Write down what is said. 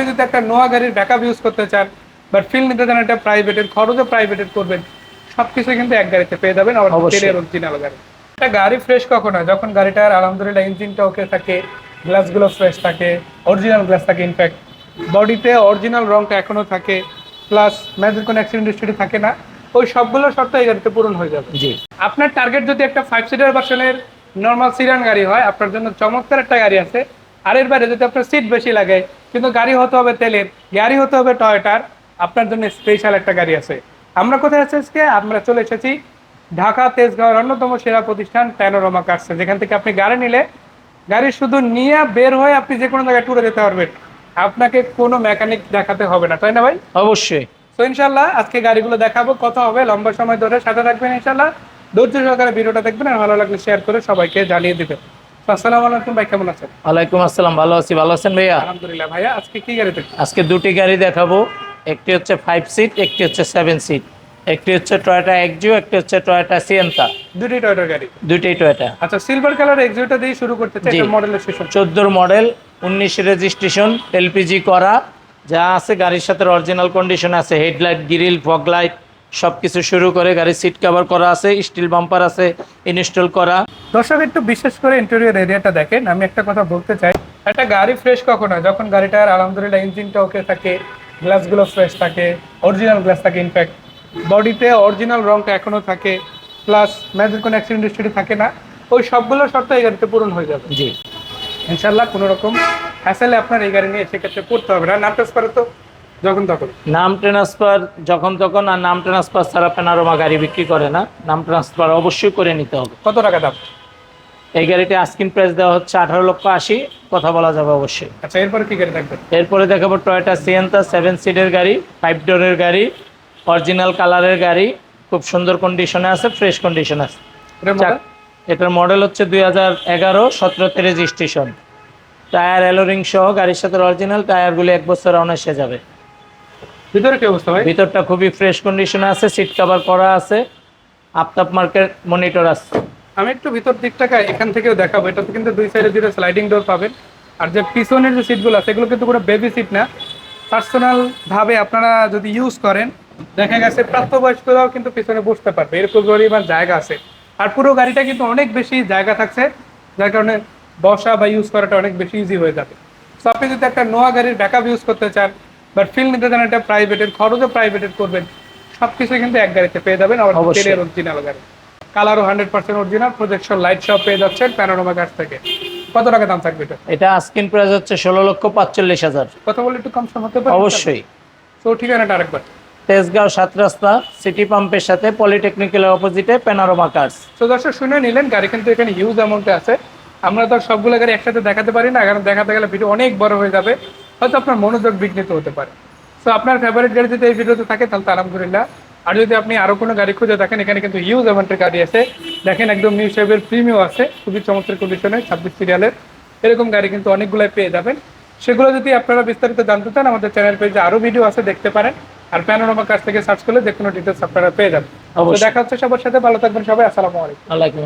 আপনি যদি একটা নোয়া গাড়ির ব্যাকআপ ইউজ করতে চান বাট ফিল নিতে চান একটা প্রাইভেটের খরচও প্রাইভেটের করবেন সবকিছু কিন্তু এক গাড়িতে পেয়ে যাবেন আবার তেলের অরিজিনাল গাড়ি। একটা গাড়ি ফ্রেশ কখন হয়? যখন গাড়িটার আলহামদুলিল্লাহ ইঞ্জিনটা ওকে থাকে গ্লাসগুলো ফ্রেশ থাকে অরিজিনাল গ্লাস থাকে ইনফ্যাক্ট বডিতে অরিজিনাল রংটা এখনও থাকে প্লাস ম্যাজের কোনো অ্যাক্সিডেন্ট হিস্ট্রি থাকে না ওই সবগুলো শর্ত এই গাড়িতে পূরণ হয়ে যাবে। জি। আপনার টার্গেট যদি একটা ফাইভ সিটার ভার্সনের নর্মাল সিরান গাড়ি হয় আপনার জন্য চমৎকার একটা গাড়ি আছে আর এর বাইরে যদি আপনার সিট বেশি লাগে কিন্তু গাড়ি হতে হবে তেলের। গাড়ি হতে হবে টয়টার। আপনার জন্য স্পেশাল একটা গাড়ি আছে। আমরা কোথায় আছি আজকে? আমরা চলে এসেছি ঢাকা তেজগাঁওয়ের অন্যতম সেরা প্রতিষ্ঠান প্যানোরামা কার্সে যেখান থেকে আপনি গাড়ি নিলে গাড়ি শুধু নিয়ে বের হয়ে আপনি যে কোনো জায়গায় ট্যুরে যেতে পারবেন। আপনাকে কোনো মেকানিক দেখাতে হবে না। তাই না ভাই? অবশ্যই। তো ইনশাল্লাহ আজকে গাড়িগুলো দেখাবো কত হবে লম্বা সময় ধরে সাথে থাকবেন ইনশাল্লাহ ধৈর্য সহকারে ভিডিওটা দেখবেন আর ভালো লাগলে শেয়ার করে সবাইকে জানিয়ে দিবেন। আসসালামু আলাইকুম ভাই কেমন আছেন? ওয়ালাইকুম আসসালাম ভালো আছি ভালো আছেন ভাইয়া? আলহামদুলিল্লাহ ভাইয়া আজকে কি গাড়ি দেখবেন আজকে দুটি গাড়ি দেখাবো একটি হচ্ছে ফাইভ সিট একটি হচ্ছে সেভেন সিট একটি হচ্ছে টয়োটা এক্সিও একটি হচ্ছে টয়োটা সিয়েন্তা দুটি টয়টার গাড়ি। দুইটাই টয়োটা আচ্ছা সিলভার কালার এক্সিউটা দিয়ে শুরু করতে চাই এটা মডেলের শেষ চোদ্দোর মডেল উনিশ রেজিস্ট্রেশন এলপিজি করা। যা আছে গাড়ির সাথে অরিজিনাল কন্ডিশন আছে হেডলাইট গ্রিল ফগ লাইট সব কিছু শুরু করে গাড়ির সিট কভার করা আছে স্টিল বাম্পার আছে ইনস্টল করা। দর্শক একটু বিশেষ করে ইন্টেরিয়র এরিয়াটা দেখেন। আমি একটা কথা বলতে চাই। একটা গাড়ি ফ্রেশ কখন? হয় যখন গাড়িটার আলহামদুলিল্লাহ ইঞ্জিনটা ওকে থাকে গ্লাসগুলো ফ্রেশ থাকে অরিজিনাল গ্লাস থাকে ইনফ্যাক্ট বডিতে অরিজিনাল রংটা এখনও থাকে প্লাস ম্যাজের কোনো অ্যাক্সিডেন্ট হিস্ট্রি থাকে না ওই সবগুলো শর্ত এই গাড়িতে পূরণ হয়ে যাবে। জি। ইনশাল্লাহ কোনো রকম হ্যাসেলে আপনার এই গাড়ি নিয়ে সেক্ষেত্রে পড়তে হবে না। টেস্ট করে তো যখন তখন। নাম ট্রান্সফার যখন তখন আর নাম ট্রান্সফার ছাড়া প্যানারোমা গাড়ি বিক্রি করে না। নাম ট্রান্সফার অবশ্যই করে নিতে হবে। কত টাকা দাম? এই গাড়িটি আস্কিন প্রাইস দেওয়া হচ্ছে আঠারো লক্ষ আশি। কথা বলা যাবে অবশ্যই। আচ্ছা এরপরে কি গাড়ি থাকবে? এরপরে দেখাবো টয়োটা সিয়েন্তা সেভেন সিটের গাড়ি ফাইভ ডোরের গাড়ি অরিজিনাল কালারের গাড়ি। খুব সুন্দর কন্ডিশনে আছে ফ্রেশ কন্ডিশন আছে। এটার মডেল হচ্ছে দুই হাজার এগারো সতেরোতে রেজিস্ট্রেশন। টায়ার এলোরিং সহ গাড়ির সাথে অরিজিনাল টায়ারগুলি এক বছর অনায়াসে যাবে। ভিতরে কি অবস্থা ভাই? ভিতরটা খুবই ফ্রেশ কন্ডিশনে আছে সিট কভার করা আছে আফতাব মার্কেট মনিটর আছে। আমি একটু ভিতর দিকটাকে এখান থেকেও দেখাবো এটাতে কিন্তু দুই সাইডে দুটো স্লাইডিং ডোর পাবেন। আর যে পিছনের যে সিটগুলো আছে এগুলো কিন্তু কোনো বেবি সিট না। পার্সোনাল ভাবে আপনারা যদি ইউজ করেন দেখা গেছে প্রাপ্তবয়স্করাও কিন্তু পিছনে বসতে পারবে এরকম পরিমাণ জায়গা আছে। আর পুরো গাড়িটা কিন্তু অনেক বেশি জায়গা থাকছে যার কারণে বসা বা ইউজ করাটা অনেক বেশি ইজি হয়ে যাবে। তো আপনি যদি একটা নোয়া গাড়ির ব্যাকআপ ইউজ করতে চান বাট ফিল নিতে চান একটা প্রাইভেটের খরচও প্রাইভেটের করবেন। সবকিছু কিন্তু এক গাড়িতে পেয়ে যাবেন। আবার। তেলের অরিজিনাল গাড়ি। কালারও hundred percent original projection light সব পেয়ে যাচ্ছেন প্যানোরামা কাছ থেকে। কত টাকা দাম থাকবে এটা? এটা আস্কিন প্রাইস হচ্ছে ষোলো লক্ষ পাঁচচল্লিশ হাজার। কথা বলে একটু কম সম হতে পারে। অবশ্যই। তো ঠিকানাটা আরেকবার। তেজগাঁও সাত রাস্তা সিটি পাম্পের সাথে পলিটেকনিক্যালের অপোজিটে প্যানারোমা কার্স তো দর্শক শুনে নিলেন গাড়ি কিন্তু এখানে হিউজ অ্যামাউন্টে আছে। আমরা তো সবগুলো গাড়ি একসাথে দেখাতে পারি না। কারণ দেখাতে গেলে ভিডিও অনেক বড় হয়ে যাবে। হয়তো আপনার মনোযোগ বিঘ্নিত হতে পারে। তো আপনার ফেভারিট গাড়ি যদি এই ভিডিওতে থাকে তাহলে তো আলহামদুলিল্লাহ। আর যদি আপনি আরও কোনো গাড়ি খুঁজে দেখেন এখানে কিন্তু হিউজ অ্যামাউন্টের গাড়ি আছে। দেখেন একদম নিউ শেপের প্রিমিও আছে খুবই চমৎকার কন্ডিশনে ছাব্বিশ সিরিয়ালের এরকম গাড়ি কিন্তু অনেকগুলাই পেয়ে যাবেন। সেগুলো যদি আপনারা বিস্তারিত জানতে চান আমাদের চ্যানেল পেজে আরও ভিডিও আছে দেখতে পারেন। আর প্যানোরামা কাছ থেকে সার্চ করলে যে কোনো ডিটেলস আপনারা পেয়ে যাবেন। দেখা হচ্ছে সবার সাথে ভালো থাকবেন সবাই আসসালামু আলাইকুম